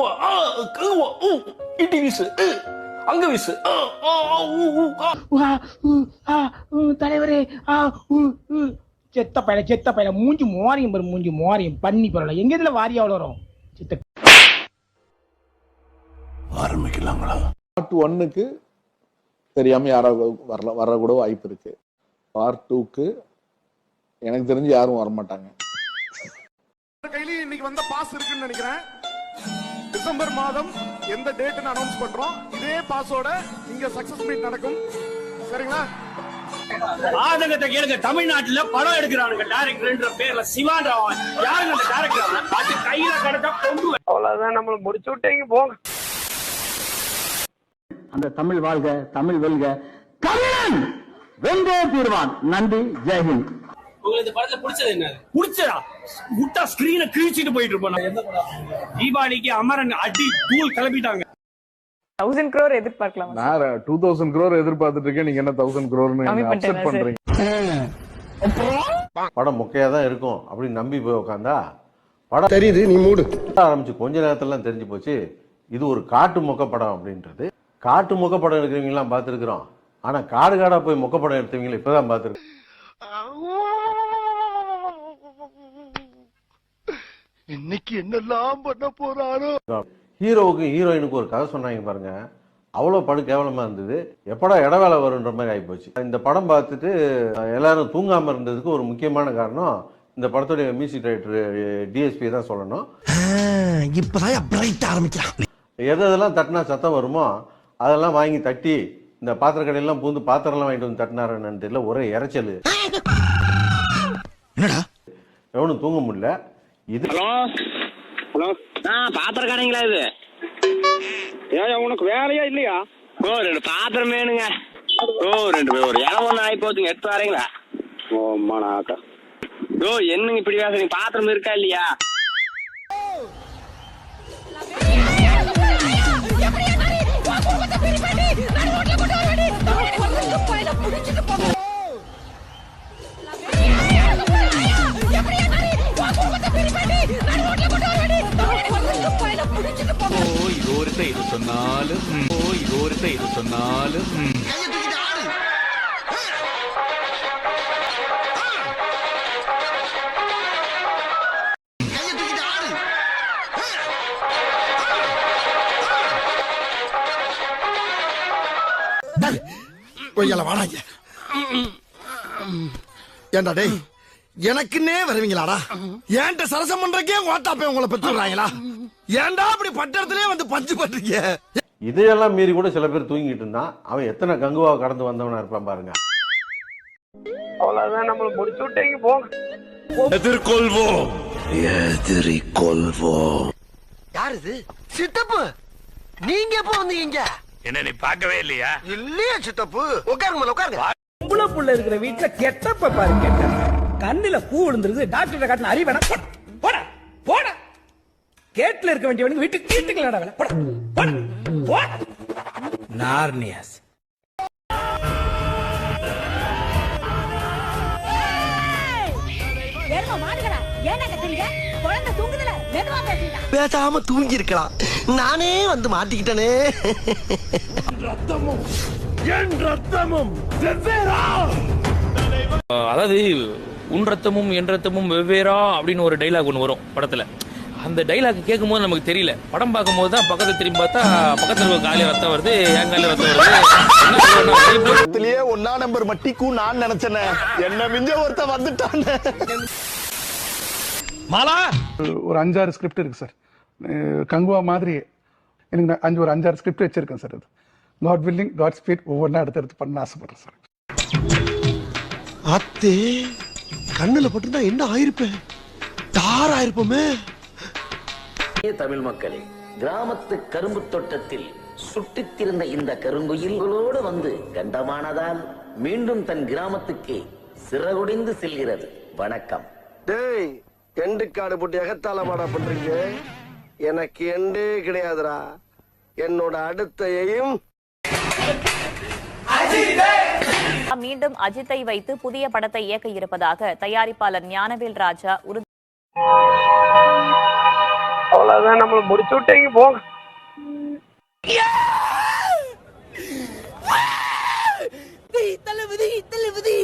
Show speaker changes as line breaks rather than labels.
வா அங்க வீசு
தலைவரே செத்த செத்த மூஞ்சி மோரியம் மூஞ்சி மோரியம் பண்ணி பரவாயில்ல எங்க இதுல வாரியா வளரும் செத்த
ஆரம்பிக்கலாங்களா
பார்ட் ஒன்னுக்கு தெரியாம யாராவது வரல வர கூட வாய்ப்பு இருக்கு. பார்ட் டூக்கு எனக்கு தெரிஞ்சு யாரும் வரமாட்டாங்க.
கையிலயும் இன்னைக்கு வந்த பாஸ் இருக்குன்னு நினைக்கிறேன். டிசம்பர் மாதம் எந்த டேட்னு அனௌன்ஸ் பண்றோம். இதே பாஸோட இங்க சக்சஸ் மீட் நடக்கும். சரிங்களா?
ஆதங்கத்தை கேளுங்க. தமிழ்நாட்டுல படம் எடுக்கிறானுங்க டைரக்டர்ன்ற பேர்ல சிவான்றவன் யாருங்க அந்த டைரக்டர் அது கையில கடத்தா கொண்டு.
அவ்வளவுதான் நம்மள முடிச்சு விட்டீங்க போங்க.
அந்த தமிழ் வாழ்க தமிழ் வெல்க. தமிழன் வென்றே தீர்வான். நன்றி ஜெய்ஹிந்த்
பிடிச்சது என்ன? பிடிச்சதா? முட்டா ஸ்கிரீனை கிழிச்சிட்டு போயிட்டு இருப்போம் தீபாவளிக்கு அமரன் அடி தூள் கிளப்பிட்டாங்க.
தௌசண்ட் க்ரோர் எதிர்பார்க்கலாம்?
நான் டூ தௌசண்ட் க்ரோர் எதிர்பார்த்துட்டு இருக்கேன். நீங்க என்ன தௌசண்ட் க்ரோர்னு பண்றீங்க?
படம் மொக்கையா தான் இருக்கும் அப்படின்னு நம்பி போய் உட்காந்தா படம்
தெரியுது நீ மூடு.
ஆரம்பிச்சு கொஞ்ச நேரத்துல தெரிஞ்சு போச்சு. இது ஒரு காட்டு மொக்க படம் அப்படின்றது. காட்டு மொக்க படம் எடுக்கிறவங்க எல்லாம் பார்த்துருக்குறோம். ஆனா காடு காடா போய் மொக்க படம் எடுத்தவங்களை இப்பதான் பார்த்துருக்கோம்.
இன்னைக்கு என்னெல்லாம் பண்ண போறாரோ?
ஹீரோவுக்கும் ஹீரோயினுக்கும் ஒரு கதை சொன்னாங்க பாருங்க. அவ்வளோ படு கேவலமா இருந்தது. எப்படா இடவேளை வரும்ன்ற மாதிரி ஆகிப்போச்சு இந்த படம் பார்த்துட்டு எல்லாரும் தூங்காம இருந்ததுக்கு ஒரு முக்கியமான காரணம் இந்த படத்துடைய மியூசிக் டைரக்டர் டிஎஸ்பி தான் சொல்லணும்.
இப்பதான் பிரைட் ஆரம்பிக்கிறான்.
எது எதெல்லாம் தட்டினா சத்தம் வருமோ அதெல்லாம் வாங்கி தட்டி இந்த பாத்திர கடையெல்லாம் பூந்து பாத்திரம்லாம் வாங்கிட்டு வந்து தட்டினாருன்னு தெரியல ஒரே இறைச்சல்.
என்னடா?
எவனும் தூங்க முடியல. இது
ஹலோ? ஹலோ? ஆ பாத்திரம் கடைங்களா இது ஏன் உனக்கு வேலையா இல்லையா? ஓ ரெண்டு பாத்திரம் வேணுங்க. ஓ ரெண்டு பேர் ஒரு இடம் ஒன்று ஆகி போச்சுங்க எடுத்து வரீங்களா? ஓ மனாக்கா ஓ என்னங்க இப்படி பேசுறீங்க? பாத்திரம் இருக்கா இல்லையா?
கொய்யால வாடாங்க ஏண்டா டேய் எனக்குன்னே வருவீங்களாடா? ஏன்ட்ட சரசம் பண்றக்கே ஓட்டாப்பே உங்களை பெற்று ஏன்டா அப்படி பட்டத்திலே வந்து பஞ்சு பண்றீங்க?
இதையெல்லாம் மீறி கூட சில பேர் தூங்கிட்டு இருந்தான் அவன் எத்தனை கங்குவாவை கடந்து வந்தவனா இருப்பான் பாருங்க.
அவ்வளவுதான் நம்மள முடிச்சு விட்டீங்க போங்க.
எதிர்கொள்வோம். எதிரிக்கொள்வோம் யார் இது சித்தப்பு! நீங்க எப்போ வந்தீங்க?
என்ன நீ பார்க்கவே இல்லையா?
இல்லையா சித்தப்பு. உட்காருங்க முதல்ல, உட்காருங்க.
புள்ள புள்ள இருக்கிற வீட்டுல கெட்டப்ப பாரு கெட்ட கண்ணுல பூ விழுந்துருது டாக்டர் காட்டின போட கேட்ல இருக்க வேண்டியவனுக்கு வீட்டுக்கு வீட்டுக்கு வேலை நார்னியாஸ்.
பேசாம தூங்கி இருக்கலாம் நானே வந்து மாட்டிக்கிட்டனே.
அதாவது உன் ரத்தமும் என் ரத்தமும் வெவ்வேறா அப்படின்னு ஒரு டைலாக் ஒன்று வரும் படத்துல. அந்த டைலாக் கேட்கும்போது நமக்கு தெரியல. படம் பார்க்கும்போது தான் பக்கத்துல திரும்பி பார்த்தா பக்கத்துல ஒரு காலையில ரத்தம் வருது என் காலையில ரத்தம் வருது.
ஒன்னா நம்பர் மட்டிக்கும் நான் நினைச்சேனே. என்ன மிஞ்ச ஒருத்த வந்துட்டானே.
மாலா!
ஒரு அஞ்சாறு ஸ்கிரிப்ட் இருக்கு சார். கங்குவா மாதிரி எனக்கு நான் அஞ்சு ஒரு அஞ்சாறு ஸ்கிரிப்ட் வச்சிருக்கேன் சார் அது. காட் வில்லிங் காட் ஸ்பீட் ஒவ்வொன்றா எடுத்து எடுத்து பண்ண ஆசைப்படுறேன் சார்.
அத்தே கண்ணுல பட்டிருந்தா என்ன ஆயிருப்பேன் தார் ஆயிருப்போமே.
தமிழ் மக்களே கிராமத்து கரும்பு தோட்டத்தில் சுட்டித்திருந்த இந்த கருங்குயில்களோடு வந்து கண்டமானதால் மீண்டும் தன் கிராமத்துக்கே சிறகுடிந்து செல்கிறது. வணக்கம்.
டேய் எண்டு காடு போட்டு எகத்தால மாடா பண்றீங்க எனக்கு எண்டே கிடையாதுடா. என்னோட அடுத்த எய்ம்
மீண்டும் அஜித்தை வைத்து புதிய படத்தை இயக்க இருப்பதாக தயாரிப்பாளர் ஞானவேல் ராஜா உறுதி
அவ்வளவுதான் நம்மள முடிச்சு விட்டீங்க போங்க
தளபதி தளபதி